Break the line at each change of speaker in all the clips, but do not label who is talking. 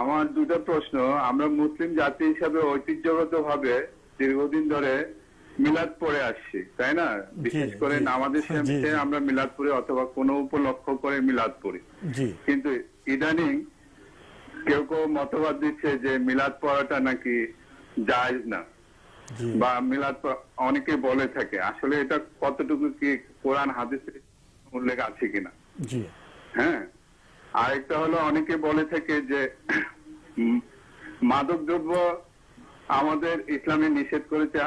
আমার দুটো প্রশ্ন। আমরা মুসলিম জাতি হিসাবে ঐতিহ্যগত ভাবে দীর্ঘদিন ধরে মিলাদ পড়ে আসছি তাই না? বিশেষ করে নামাজের শেষে আমরা মিলাদ পড়ি অথবা কোনো উপলক্ষ করে মিলাদ পড়ি। কিন্তু ইদানিং কেউ কেউ মতবাদ দিচ্ছে যে মিলাদ পড়াটা নাকি জায়েজ না। বা মিলাদ অনেকে বলে থাকে আসলে এটা কতটুকু কি কোরআন হাদিসে উল্লেখ আছে কিনা? হ্যাঁ? আরেকটা হলো অনেকে বলে থাকে যে মাদক দ্রব্য আমাদের ইসলামে নিষেধ করেছে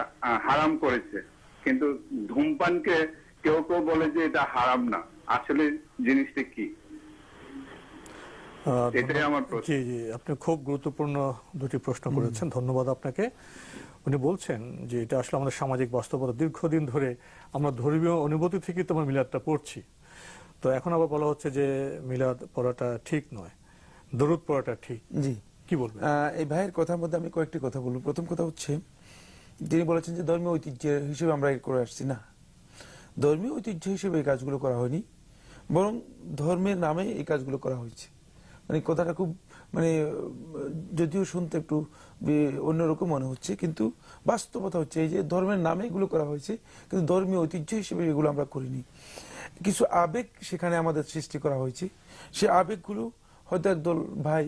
হারাম করেছে। কিন্তু ধূমপানকে কেউ কেউ বলে যে এটা হারাম না। আসলে জিনিসটা কি? এটাই আমার প্রশ্ন।
জি জি আপনি খুব গুরুত্বপূর্ণ দুটি প্রশ্ন করেছেন। ধন্যবাদ আপনাকে। উনি বলছেন যে এটা আসলে আমাদের সামাজিক বাস্তবতা। দীর্ঘদিন ধরে আমরা ধর্মীয় অনুভূতি থেকে তোমার মিলাদটা পড়ছি। তো এখন আবার বলা হচ্ছে যে মিলাদ পড়াটা ঠিক নয়। দরুদ পড়াটা ঠিক।
জি।
কি বলবেন?
এই ভাইয়ের কথার মধ্যে আমি কয়েকটি কথা বলব। প্রথম কথা হচ্ছে তিনি বলেছেন যে ধর্মীয় ঐতিহ্য হিসেবে আমরা এ করে আসছি। না ধর্মীয় ঐতিহ্য হিসেবে এই কাজগুলো করা হয়নি বরং ধর্মের নামে এই কাজগুলো করা হয়েছে। মানে কথাটা খুব মানে যদিও শুনতে একটু অন্যরকম মনে হচ্ছে কিন্তু বাস্তবতা হচ্ছে এই যে ধর্মের নামে এগুলো করা হয়েছে কিন্তু ধর্মীয় ঐতিহ্য হিসেবে এগুলো আমরা করিনি। কিছু আবেগ সেখানে আমাদের সৃষ্টি করা হয়েছে। সে আবেগগুলো হয়তো একদল ভাই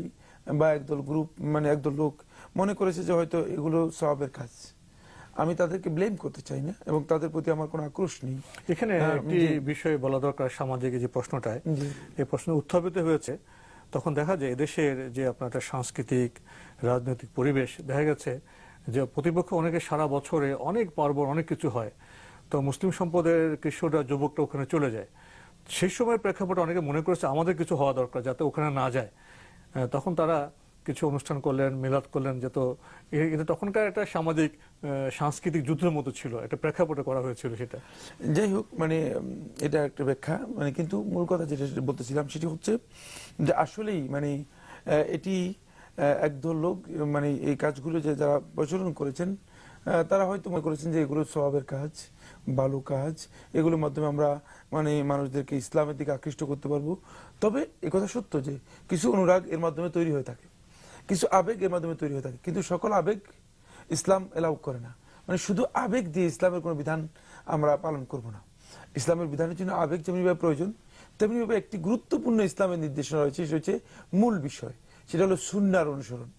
বা একদল গ্রুপ মানে একদল লোক মনে করেছে যে হয়তো এগুলো সবের কাজ। আমি তাদেরকে ব্লেম করতে চাই না এবং তাদের প্রতি আমার কোনো আক্রোশ নেই।
এখানে একটি। বিষয় বলা দরকার সামাজিক যে প্রশ্নটায় এই প্রশ্ন উত্থাপিত হয়েছে। তখন দেখা যায় এদেশের যে আপনার একটা সাংস্কৃতিক, রাজনৈতিক পরিবেশ, দেখা গেছে যে প্রতিপক্ষ অনেকে সারা বছরে অনেক পার্বণ অনেক কিছু হয়। তো মুসলিম সম্পদের কৃষ্ণরা, যুবকরা ওখানে চলে যায়। সেই সময়ের প্রেক্ষাপটে অনেকে মনে করেছে আমাদের কিছু হওয়া দরকার যাতে ওখানে না যায়। তখন তারা কিছু অনুষ্ঠান করলেন মিলাদ করলেন যে তো এটা তখনকার একটা সামাজিক সাংস্কৃতিক যুদ্ধের মতো ছিল, একটা প্রেক্ষাপটে করা হয়েছিল সেটা।
যাই হোক মানে এটা একটা ব্যাখ্যা মানে কিন্তু মূল কথা যেটা বলতেছিলাম সেটি হচ্ছে যে আসলেই মানে এটি একদল লোক মানে এই কাজগুলো যে যারা প্রচলন করেছেন তারা হয়তো মনে করেছেন যে এগুলো স্বভাবের কাজ ভালো কাজ, এগুলোর মাধ্যমে আমরা মানে মানুষদেরকে ইসলামের দিকে আকৃষ্ট করতে পারব। তবে একথা সত্য যে কিছু অনুরাগ এর মাধ্যমে তৈরি হয়ে থাকে। কিছু আবেগ এর মাধ্যমে তৈরি হয়ে থাকে। কিন্তু সকল আবেগ ইসলাম এলাউ করে না। মানে শুধু আবেগ দিয়ে ইসলামের কোনো বিধান আমরা পালন করব না। ইসলামের বিধানের জন্য আবেগ যেমনিভাবে প্রয়োজন তেমনিভাবে একটি গুরুত্বপূর্ণ ইসলামের নির্দেশনা রয়েছে সেটা হচ্ছে মূল বিষয়। সেটা হলো সুন্নার অনুসরণ।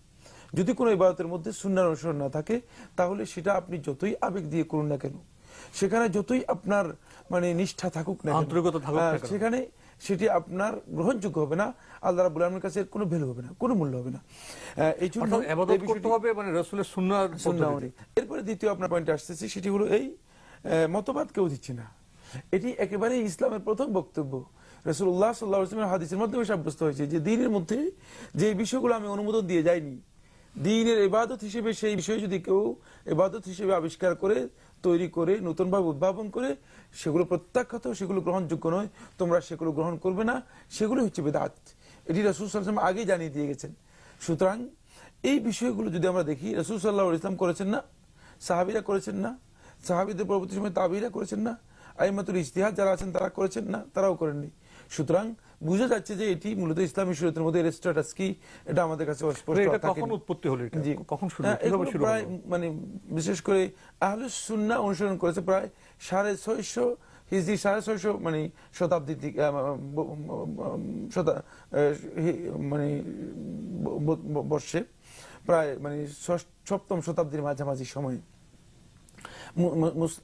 যদি কোনো ইবাদতের মধ্যে সুন্নার অনুসরণ না থাকে তাহলে সেটা আপনি যতই আবেগ দিয়ে করুন না কেন সেখানে যতই আপনার মানে নিষ্ঠা থাকুক না কেন। সেখানে সেটি আপনার গ্রহণযোগ্য হবে না আল্লাহ রাবুল আলমের কাছে কোনো ভ্যালু হবে না কোনো মূল্য হবে না। এই জন্য
হবে মানে রসুলের সুন্নার
সুন্নাহ এরপরে দ্বিতীয় আপনার পয়েন্টে আসতেছি সেটি হলো এই মতবাদ কেউ দিচ্ছে না। এটি একেবারে ইসলামের প্রথম বক্তব্য। রসুল্লাহ সাল্লাহ হাদিসের মাধ্যমে সাব্যস্ত হয়েছে যে দিনের মধ্যে যে বিষয়গুলো আমি অনুমোদন দিয়ে যাইনি দিনের ইবাদত হিসেবে সেই বিষয় যদি কেউ ইবাদত হিসেবে আবিষ্কার করে, তৈরি করে, নতুনভাবে উদ্ভাবন করে, সেগুলো প্রত্যাখ্যাত, সেগুলো গ্রহণযোগ্য নয়, তোমরা সেগুলো গ্রহণ করবে না সেগুলো হচ্ছে বেদাত। এটি রসুল সাল্লাম আগেই জানিয়ে দিয়ে গেছেন। সুতরাং এই বিষয়গুলো যদি আমরা দেখি, রসুল সাল্লাহ ইসলাম করেছেন না, সাহাবিরা করেছেন না, সাহাবিদের পরবর্তী সময় তাবিরা করেছেন না, আইমাতুল ইজতিহাদ যারা আছেন তারা করেছেন না, তারাও করেননি। সুতরাং বোঝা যাচ্ছে যে এটি মূলত ইসলামী শরীয়তের মধ্যে এর স্ট্যাটাস কি এটা আমাদের কাছে অস্পষ্ট
এটা কখন উৎপত্তি হলো এটা? কখন শুরু
হ্যাঁ,
কীভাবে শুরু
প্রায় মানে বিশেষ করে আহলুস সুন্নাহ অনুসরণ করেছে প্রায় সাড়ে ছয়শো হিজরি সাড়ে ছয়শো মানে শতাব্দী থেকে মানে বর্ষে প্রায় মানে সপ্তম শতাব্দীর মাঝামাঝি সময়ে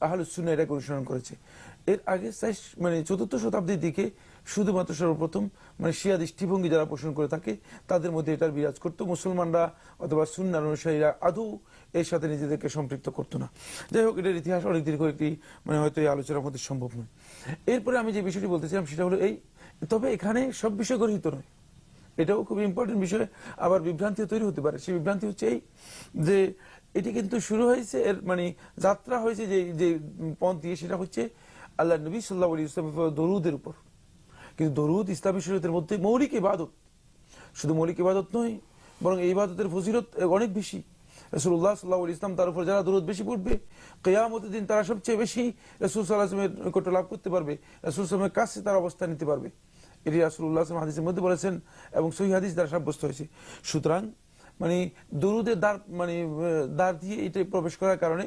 আহলুসুন্না এটাকে অনুসরণ করেছে। এর আগে মানে চতুর্থ শতাব্দীর দিকে শুধুমাত্র সর্বপ্রথম মানে শিয়া দৃষ্টিভঙ্গি যারা পোষণ করে থাকে, তাদের মধ্যে এটার বিরাজ করত। মুসলমানরা অথবা সুন্নার অনুসারীরা আদৌ এর সাথে নিজেদেরকে সম্পৃক্ত করতো না। যাই হোক, এটার ইতিহাস অনেক দীর্ঘ একটি মানে হয়তো এই আলোচনার মধ্যে সম্ভব নয়। এরপরে আমি যে বিষয়টি বলতেছিলাম সেটা হলো এই, তবে এখানে সব বিষয় গরহিত নয়। এটাও খুব ইম্পর্টেন্ট বিষয়। আবার বিভ্রান্তি তৈরি হতে পারে। সেই বিভ্রান্তি হচ্ছে এই যে, এটি কিন্তু শুরু হয়েছে, এর মানে যাত্রা হয়েছে যে যে পথ দিয়ে সেটা হচ্ছে আল্লাহ নবী সাল্লাহ আলী ইসলাম দরুদের উপর। কিন্তু দরুদ ইসলামী শরীয়তের মধ্যে মৌলিক ইবাদত। শুধু মৌলিক ইবাদত নয়, বরং এই ইবাদতের ফজিলত অনেক বেশি। রসুল্লাহ সাল্লাহ ইসলাম তার উপর যারা দরুদ বেশি পড়বে, কেয়ামতের দিন তারা সবচেয়ে বেশি রসুল সাল্লাহ আসলামের নিকট লাভ করতে পারবে, রসুল সাল্লামের কাছে তার অবস্থান নিতে পারবে। এটি রাসুল্লাহ হাদিসের মধ্যে বলেছেন এবং সহি হাদিস দ্বারা সাব্যস্ত হয়েছে। সুতরাং মানে দরুদের দ্বার মানে দ্বার দিয়ে এটা প্রবেশ করার কারণে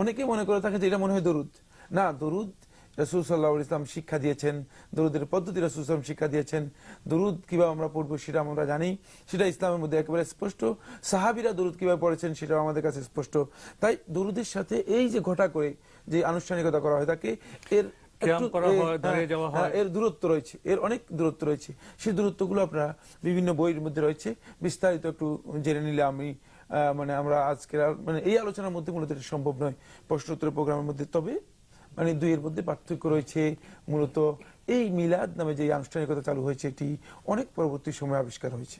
অনেকে মনে করে থাকে যে এটা মনে হয় দরুদ। না, দরুদ রসুল সাল্লাহ ইসলাম শিক্ষা দিয়েছেন দরুদের পদ্ধতি রসুল ইসলাম শিক্ষা দিয়েছেন। দরুদ কীভাবে আমরা পড়ব সেটা আমরা জানি সেটা ইসলামের মধ্যে একেবারে স্পষ্ট। সাহাবিরা দরুদ কীভাবে পড়েছেন সেটা আমাদের কাছে স্পষ্ট। তাই দরুদের সাথে এই যে ঘটা করে যে আনুষ্ঠানিকতা করা হয় তাকে এর
হয়,
হ্যাঁ, এর দূরত্ব রয়েছে এর অনেক দূরত্ব রয়েছে। সেই দূরত্বগুলো আপনারা বিভিন্ন বইয়ের মধ্যে রয়েছে। বিস্তারিত একটু জেনে নিলে আমি আহ, মানে আমরা আজকের মানে এই আলোচনার মধ্যে মূলত সম্ভব নয় প্রশ্নোত্তর প্রোগ্রামের মধ্যে। তবে মানে দুইয়ের মধ্যে পার্থক্য রয়েছে মূলত। এই মিলাদ নামে যে আনুষ্ঠানিকতা চালু হয়েছে এটি অনেক পরবর্তী সময় আবিষ্কার হয়েছে।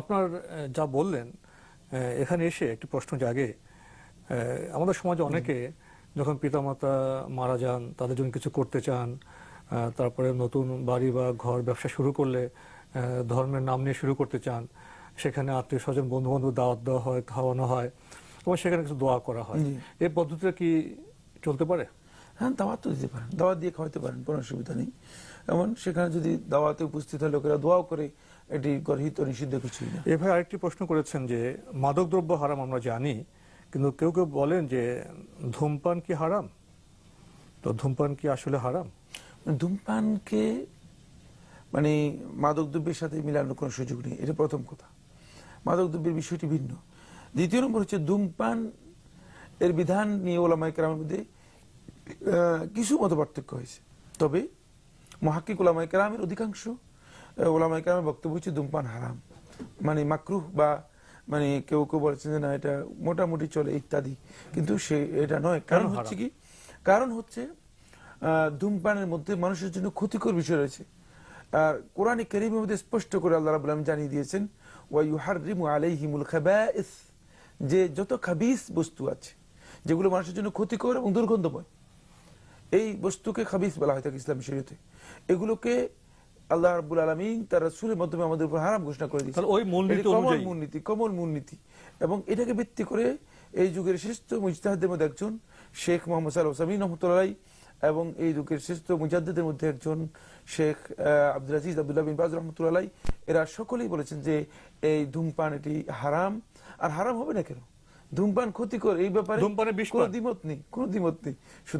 আপনার যা বললেন এখানে এসে একটি প্রশ্ন জাগে। আমাদের সমাজে অনেকে যখন পিতামাতা মারা যান তাদের জন্য কিছু করতে চান তারপরে নতুন বাড়ি বা ঘর ব্যবসা শুরু করলে ধর্মের নাম নিয়ে শুরু করতে চান সেখানে আত্মীয় স্বজন বন্ধু বান্ধব দাওয়াত দেওয়া হয় খাওয়ানো হয় এবং সেখানে কিছু দোয়া করা হয়। এই পদ্ধতিটা কি চলতে পারে?
হ্যাঁ দাওয়াত তো দিতে পারেন। দাওয়াত দিয়ে খাওয়াতে পারেন কোনো অসুবিধা নেই। এমন সেখানে যদি দাওয়াতে উপস্থিত হয় লোকেরা দোয়াও করে এটি গর্হিত নিষিদ্ধ কিছুই না।
এভাবে আরেকটি প্রশ্ন করেছেন যে মাদকদ্রব্য হারাম আমরা জানি কিন্তু কেউ কেউ বলেন যে ধূমপান কি হারাম? তো ধূমপান কি আসলে হারাম?
ধূমপানকে মানে মাদকদ্রব্যের সাথে মিলানোর কোনো সুযোগ নেই। এটা প্রথম কথা। মাদকদ্রব্যের বিষয়টি ভিন্ন। দ্বিতীয় নম্বর হচ্ছে ধূমপান এর বিধান নিয়ে ওলামাই কেরামের মধ্যে কিছু মত পার্থক্য হয়েছে। তবে মহাক্কিক ওলামাই কেরামের অধিকাংশ ওলামাই কেরামের বক্তব্য হচ্ছে ধূমপান হারাম। মানে মাকরুহ বা মানে কেউ কেউ বলেছেন যে না এটা মোটামুটি চলে ইত্যাদি। কিন্তু সে এটা নয়। কারণ হচ্ছে কি? কারণ হচ্ছে ধূমপানের মধ্যে মানুষের জন্য ক্ষতিকর বিষয় রয়েছে। আর কোরআন করিমের মধ্যে স্পষ্ট করে আল্লাহ রাবুল আলম জানিয়ে দিয়েছেন ওয়াইহারিমু আলাইহিমুল খাবাইস যে যত খাবিস বস্তু আছে যেগুলো মানুষের জন্য ক্ষতিকর এবং দুর্গন্ধময় এই বস্তুকে খাবিস বলা হয় থাকে ইসলামী শরীয়তে। এগুলোকে আল্লাহ রাব্বুল আলমিন তার রাসূলের মাধ্যমে আমাদের উপর হারাম ঘোষণা করে দিয়েছে
তাহলে ওই মূলনীতি
কমল। মূলনীতি কমল মূলনীতি এবং এটাকে ভিত্তি করে এই যুগের শ্রেষ্ঠ মুজতাহাদের মধ্যে একজন শেখ মোহাম্মদ সাল্লাহ সামিন রহমতুল্লাহ এবং এই যুগের শ্রেষ্ঠ মুজাদ্দিদের মধ্যে একজন শেখ আব্দুল আজিজ আব্দুল্লাহ বিন বাজ রহমতুল্লাহ এরা সকলেই বলেছেন যে এই ধূমপান এটি হারাম। আর হারাম হবে না কেন? ধূমপান ক্ষতিকর এই ব্যাপারে কোনো দ্বিমত নেই কোনো দ্বিমত নেই। সুতরাং